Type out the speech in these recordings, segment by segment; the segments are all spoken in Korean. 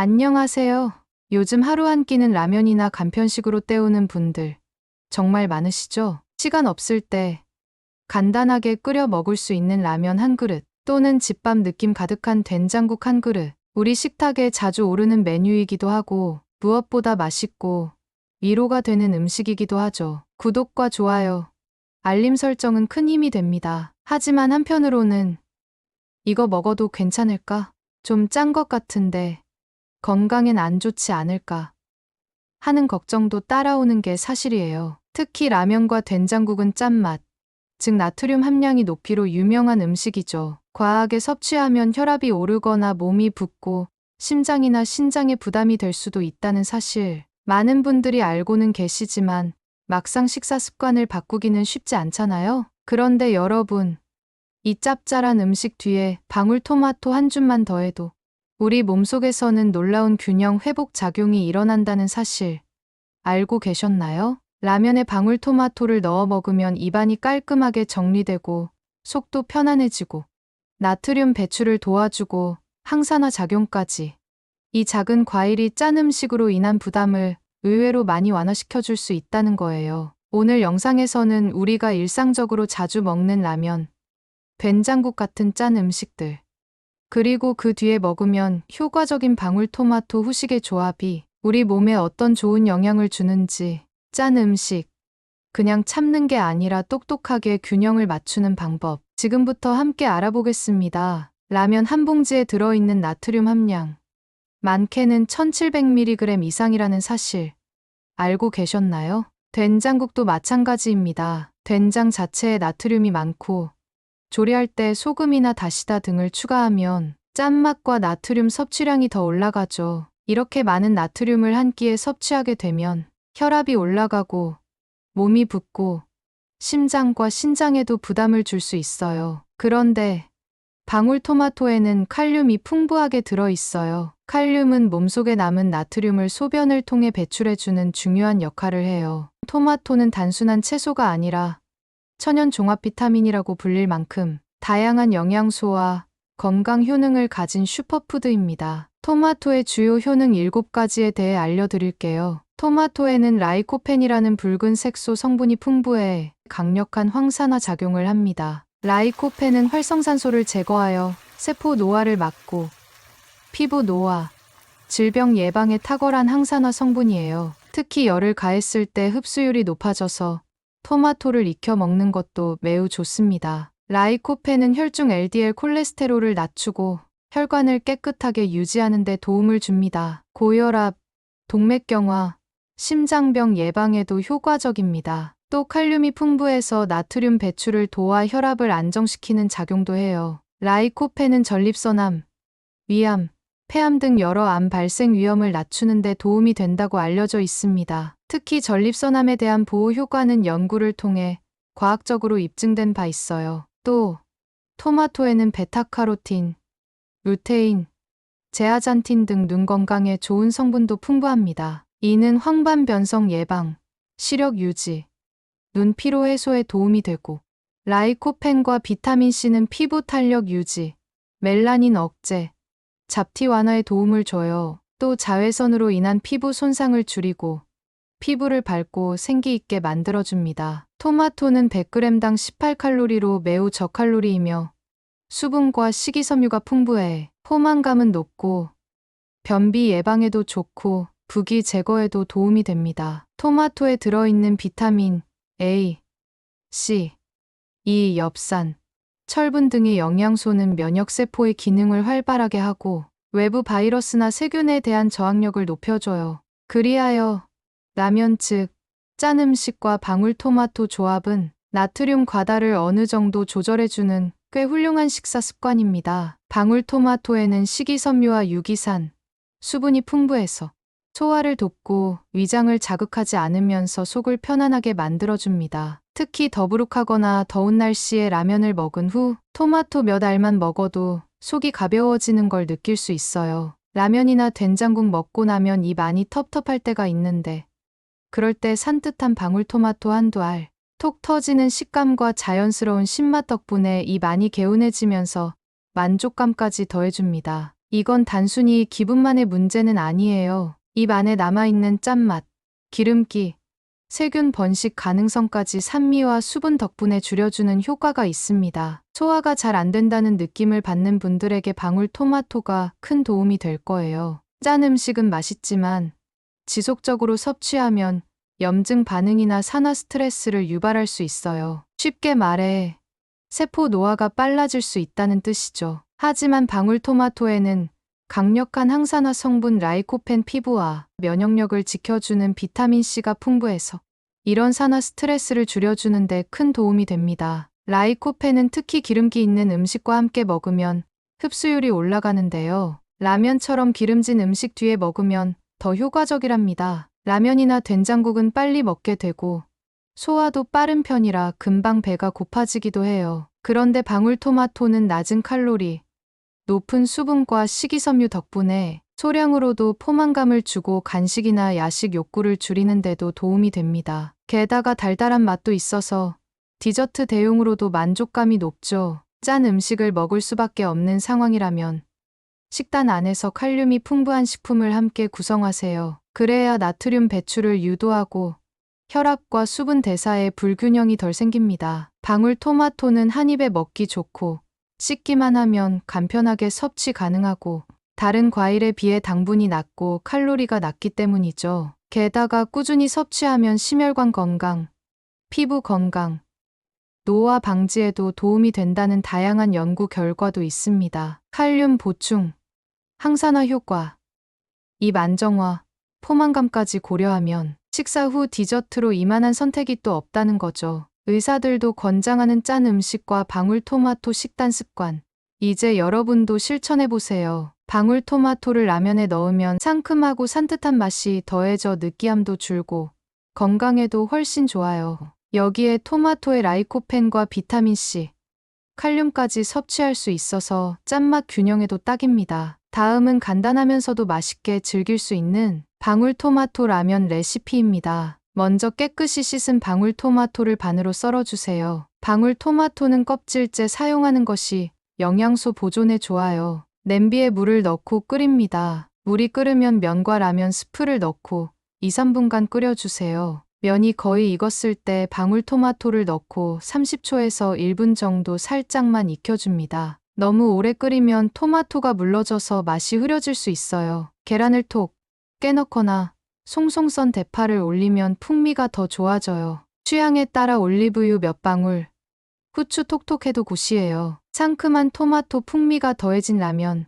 안녕하세요. 요즘 하루 한 끼는 라면이나 간편식으로 때우는 분들 정말 많으시죠? 시간 없을 때 간단하게 끓여 먹을 수 있는 라면 한 그릇 또는 집밥 느낌 가득한 된장국 한 그릇 우리 식탁에 자주 오르는 메뉴이기도 하고 무엇보다 맛있고 위로가 되는 음식이기도 하죠. 구독과 좋아요, 알림 설정은 큰 힘이 됩니다. 하지만 한편으로는 이거 먹어도 괜찮을까? 좀 짠 것 같은데 건강엔 안 좋지 않을까? 하는 걱정도 따라오는 게 사실이에요. 특히 라면과 된장국은 짠맛, 즉 나트륨 함량이 높이로 유명한 음식이죠. 과하게 섭취하면 혈압이 오르거나 몸이 붓고 심장이나 신장에 부담이 될 수도 있다는 사실. 많은 분들이 알고는 계시지만 막상 식사 습관을 바꾸기는 쉽지 않잖아요. 그런데 여러분, 이 짭짤한 음식 뒤에 방울토마토 한 줌만 더해도 우리 몸속에서는 놀라운 균형 회복 작용이 일어난다는 사실 알고 계셨나요? 라면에 방울토마토를 넣어 먹으면 입안이 깔끔하게 정리되고 속도 편안해지고 나트륨 배출을 도와주고 항산화 작용까지 이 작은 과일이 짠 음식으로 인한 부담을 의외로 많이 완화시켜 줄 수 있다는 거예요. 오늘 영상에서는 우리가 일상적으로 자주 먹는 라면, 된장국 같은 짠 음식들, 그리고 그 뒤에 먹으면 효과적인 방울토마토 후식의 조합이 우리 몸에 어떤 좋은 영향을 주는지 짠 음식, 그냥 참는 게 아니라 똑똑하게 균형을 맞추는 방법. 지금부터 함께 알아보겠습니다. 라면 한 봉지에 들어있는 나트륨 함량. 많게는 1700mg 이상이라는 사실. 알고 계셨나요? 된장국도 마찬가지입니다. 된장 자체에 나트륨이 많고, 조리할 때 소금이나 다시다 등을 추가하면 짠맛과 나트륨 섭취량이 더 올라가죠. 이렇게 많은 나트륨을 한 끼에 섭취하게 되면 혈압이 올라가고 몸이 붓고 심장과 신장에도 부담을 줄 수 있어요. 그런데 방울토마토에는 칼륨이 풍부하게 들어 있어요. 칼륨은 몸속에 남은 나트륨을 소변을 통해 배출해주는 중요한 역할을 해요. 토마토는 단순한 채소가 아니라 천연 종합 비타민이라고 불릴 만큼 다양한 영양소와 건강 효능을 가진 슈퍼푸드입니다. 토마토의 주요 효능 7가지에 대해 알려드릴게요. 토마토에는 라이코펜이라는 붉은 색소 성분이 풍부해 강력한 황산화 작용을 합니다. 라이코펜은 활성산소를 제거하여 세포 노화를 막고 피부 노화, 질병 예방에 탁월한 항산화 성분이에요. 특히 열을 가했을 때 흡수율이 높아져서 토마토를 익혀 먹는 것도 매우 좋습니다. 라이코펜은 혈중 LDL 콜레스테롤을 낮추고 혈관을 깨끗하게 유지하는 데 도움을 줍니다. 고혈압, 동맥경화, 심장병 예방에도 효과적입니다. 또 칼륨이 풍부해서 나트륨 배출을 도와 혈압을 안정시키는 작용도 해요. 라이코펜은 전립선암, 위암, 폐암 등 여러 암 발생 위험을 낮추는 데 도움이 된다고 알려져 있습니다. 특히 전립선암에 대한 보호 효과는 연구를 통해 과학적으로 입증된 바 있어요. 또 토마토에는 베타카로틴, 루테인, 제아잔틴 등 눈 건강에 좋은 성분도 풍부합니다. 이는 황반 변성 예방, 시력 유지, 눈 피로 해소에 도움이 되고 라이코펜과 비타민 C는 피부 탄력 유지, 멜라닌 억제, 잡티 완화에 도움을 줘요. 또 자외선으로 인한 피부 손상을 줄이고 피부를 밝고 생기 있게 만들어줍니다. 토마토는 100g당 18칼로리로 매우 저칼로리이며 수분과 식이섬유가 풍부해 포만감은 높고 변비 예방에도 좋고 부기 제거에도 도움이 됩니다. 토마토에 들어있는 비타민 A, C, E, 엽산, 철분 등의 영양소는 면역세포의 기능을 활발하게 하고 외부 바이러스나 세균에 대한 저항력을 높여줘요. 그리하여 라면 즉 짠 음식과 방울토마토 조합은 나트륨 과다를 어느 정도 조절해주는 꽤 훌륭한 식사 습관입니다. 방울토마토에는 식이섬유와 유기산, 수분이 풍부해서 소화를 돕고 위장을 자극하지 않으면서 속을 편안하게 만들어줍니다. 특히 더부룩하거나 더운 날씨에 라면을 먹은 후 토마토 몇 알만 먹어도 속이 가벼워지는 걸 느낄 수 있어요. 라면이나 된장국 먹고 나면 입 안이 텁텁할 때가 있는데 그럴 때 산뜻한 방울토마토 한두 알, 톡 터지는 식감과 자연스러운 신맛 덕분에 입 안이 개운해지면서 만족감까지 더해줍니다. 이건 단순히 기분만의 문제는 아니에요. 입 안에 남아있는 짠맛, 기름기, 세균 번식 가능성까지 산미와 수분 덕분에 줄여주는 효과가 있습니다. 소화가 잘 안 된다는 느낌을 받는 분들에게 방울토마토가 큰 도움이 될 거예요. 짠 음식은 맛있지만 지속적으로 섭취하면 염증 반응이나 산화 스트레스를 유발할 수 있어요. 쉽게 말해 세포 노화가 빨라질 수 있다는 뜻이죠. 하지만 방울토마토에는 강력한 항산화 성분 라이코펜 피부와 면역력을 지켜주는 비타민C가 풍부해서 이런 산화 스트레스를 줄여주는 데 큰 도움이 됩니다. 라이코펜은 특히 기름기 있는 음식과 함께 먹으면 흡수율이 올라가는데요. 라면처럼 기름진 음식 뒤에 먹으면 더 효과적이랍니다. 라면이나 된장국은 빨리 먹게 되고 소화도 빠른 편이라 금방 배가 고파지기도 해요. 그런데 방울토마토는 낮은 칼로리, 높은 수분과 식이섬유 덕분에 소량으로도 포만감을 주고 간식이나 야식 욕구를 줄이는 데도 도움이 됩니다. 게다가 달달한 맛도 있어서 디저트 대용으로도 만족감이 높죠. 짠 음식을 먹을 수밖에 없는 상황이라면 식단 안에서 칼륨이 풍부한 식품을 함께 구성하세요. 그래야 나트륨 배출을 유도하고 혈압과 수분 대사에 불균형이 덜 생깁니다. 방울토마토는 한 입에 먹기 좋고 씻기만 하면 간편하게 섭취 가능하고 다른 과일에 비해 당분이 낮고 칼로리가 낮기 때문이죠. 게다가 꾸준히 섭취하면 심혈관 건강, 피부 건강, 노화 방지에도 도움이 된다는 다양한 연구 결과도 있습니다. 칼륨 보충, 항산화 효과, 입 안정화, 포만감까지 고려하면 식사 후 디저트로 이만한 선택이 또 없다는 거죠. 의사들도 권장하는 짠 음식과 방울토마토 식단 습관. 이제 여러분도 실천해보세요. 방울토마토를 라면에 넣으면 상큼하고 산뜻한 맛이 더해져 느끼함도 줄고 건강에도 훨씬 좋아요. 여기에 토마토의 라이코펜과 비타민C, 칼륨까지 섭취할 수 있어서 짠맛 균형에도 딱입니다. 다음은 간단하면서도 맛있게 즐길 수 있는 방울토마토 라면 레시피입니다. 먼저 깨끗이 씻은 방울토마토를 반으로 썰어주세요. 방울토마토는 껍질째 사용하는 것이 영양소 보존에 좋아요. 냄비에 물을 넣고 끓입니다. 물이 끓으면 면과 라면 스프를 넣고 2, 3분간 끓여주세요. 면이 거의 익었을 때 방울토마토를 넣고 30초에서 1분 정도 살짝만 익혀줍니다. 너무 오래 끓이면 토마토가 물러져서 맛이 흐려질 수 있어요. 계란을 톡 깨 넣거나 송송 썬 대파를 올리면 풍미가 더 좋아져요. 취향에 따라 올리브유 몇 방울, 후추 톡톡해도 굿이에요. 상큼한 토마토 풍미가 더해진 라면.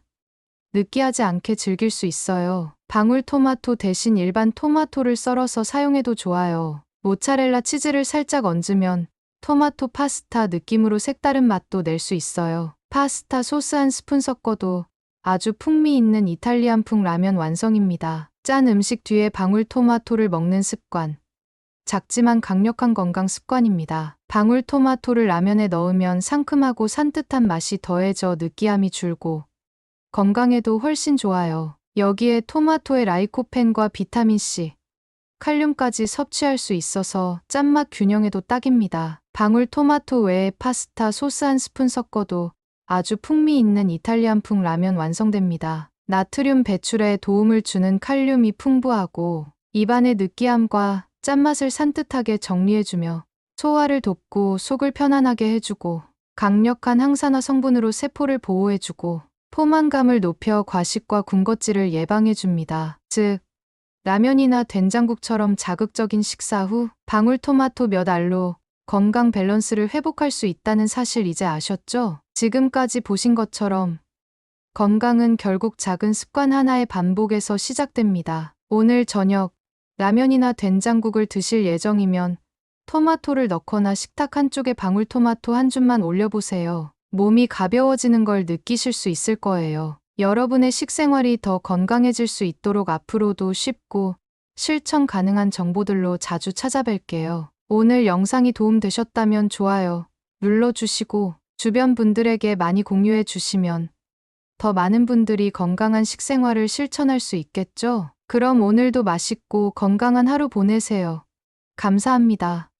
느끼하지 않게 즐길 수 있어요. 방울토마토 대신 일반 토마토를 썰어서 사용해도 좋아요. 모차렐라 치즈를 살짝 얹으면 토마토 파스타 느낌으로 색다른 맛도 낼 수 있어요. 파스타 소스 한 스푼 섞어도 아주 풍미 있는 이탈리안풍 라면 완성입니다. 짠 음식 뒤에 방울토마토를 먹는 습관. 작지만 강력한 건강 습관입니다. 방울토마토를 라면에 넣으면 상큼하고 산뜻한 맛이 더해져 느끼함이 줄고 건강에도 훨씬 좋아요. 여기에 토마토의 라이코펜과 비타민C, 칼륨까지 섭취할 수 있어서 짠맛 균형에도 딱입니다. 방울토마토 외에 파스타 소스 한 스푼 섞어도 아주 풍미 있는 이탈리안풍 라면 완성됩니다. 나트륨 배출에 도움을 주는 칼륨이 풍부하고 입안의 느끼함과 짠맛을 산뜻하게 정리해주며 소화를 돕고 속을 편안하게 해주고 강력한 항산화 성분으로 세포를 보호해주고 포만감을 높여 과식과 군것질을 예방해줍니다. 즉, 라면이나 된장국처럼 자극적인 식사 후 방울토마토 몇 알로 건강 밸런스를 회복할 수 있다는 사실 이제 아셨죠? 지금까지 보신 것처럼 건강은 결국 작은 습관 하나의 반복에서 시작됩니다. 오늘 저녁 라면이나 된장국을 드실 예정이면 토마토를 넣거나 식탁 한쪽에 방울토마토 한 줌만 올려보세요. 몸이 가벼워지는 걸 느끼실 수 있을 거예요. 여러분의 식생활이 더 건강해질 수 있도록 앞으로도 쉽고 실천 가능한 정보들로 자주 찾아뵐게요. 오늘 영상이 도움되셨다면 좋아요 눌러주시고 주변 분들에게 많이 공유해 주시면 더 많은 분들이 건강한 식생활을 실천할 수 있겠죠? 그럼 오늘도 맛있고 건강한 하루 보내세요. 감사합니다.